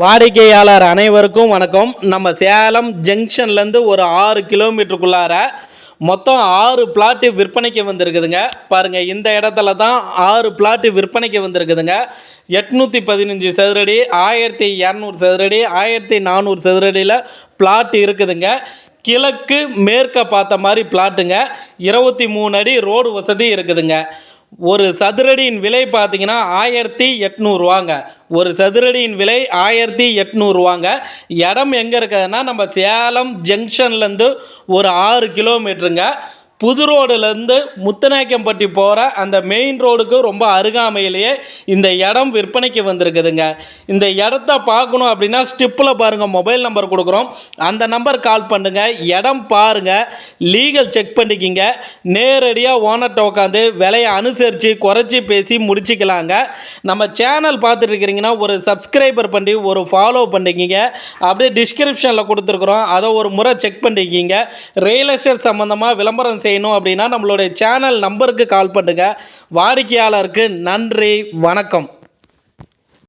வாடிக்கையாளர் அனைவருக்கும் வணக்கம். நம்ம சேலம் ஜங்ஷன்லேருந்து ஒரு ஆறு கிலோமீட்டருக்குள்ளார மொத்தம் ஆறு பிளாட்டு விற்பனைக்கு வந்திருக்குதுங்க. பாருங்கள் இந்த இடத்துல தான் ஆறு பிளாட்டு விற்பனைக்கு வந்திருக்குதுங்க. எட்நூற்றி பதினஞ்சு சதுரடி ஆயிரத்தி இரநூறு சதுரடி ஆயிரத்தி நானூறு சதுரடியில் பிளாட் இருக்குதுங்க. கிழக்கு மேற்க பார்த்த மாதிரி பிளாட்டுங்க. இருபத்தி மூணு அடி ரோடு வசதி இருக்குதுங்க. ஒரு சதுரடியின் விலை பார்த்தீங்கன்னா ஆயிரத்தி எட்நூறுவாங்க ஒரு சதுரடியின் விலை ஆயிரத்தி எட்நூறுவாங்க இடம் எங்கே இருக்குதுன்னா நம்ம சேலம் ஜங்ஷன்லேருந்து ஒரு ஆறு கிலோமீட்டருங்க புது ரோடுலேருந்து முத்தநாயக்கம்பட்டி போகிற அந்த மெயின் ரோடுக்கு ரொம்ப அருகாமையிலேயே இந்த இடம் விற்பனைக்கு வந்திருக்குதுங்க. இந்த இடத்த பார்க்கணும் அப்படின்னா ஸ்டிப்பில் பாருங்கள் மொபைல் நம்பர் கொடுக்குறோம். அந்த நம்பர் கால் பண்ணுங்கள் இடம் பாருங்கள் லீகல் செக் பண்ணிக்கிங்க. நேரடியாக ஓனர்கிட்ட உட்காந்து விலையை அனுசரித்து குறைச்சி பேசி முடிச்சுக்கலாங்க. நம்ம சேனல் பார்த்துட்டு இருக்கிறீங்கன்னா ஒரு சப்ஸ்கிரைபர் பண்ணி ஒரு ஃபாலோ பண்ணிக்கிங்க. அப்படியே டிஸ்கிரிப்ஷனில் கொடுத்துருக்குறோம். அதை ஒரு முறை செக் பண்ணிக்கிங்க. ரியல் எஸ்டேட் சம்மந்தமாக விளம்பரம் செய்ய செய்யணும் அப்படின்னா நம்மளுடைய சேனல் நம்பருக்கு கால் பண்ணுங்கள் வாடிக்கையாளருக்கு நன்றி வணக்கம்.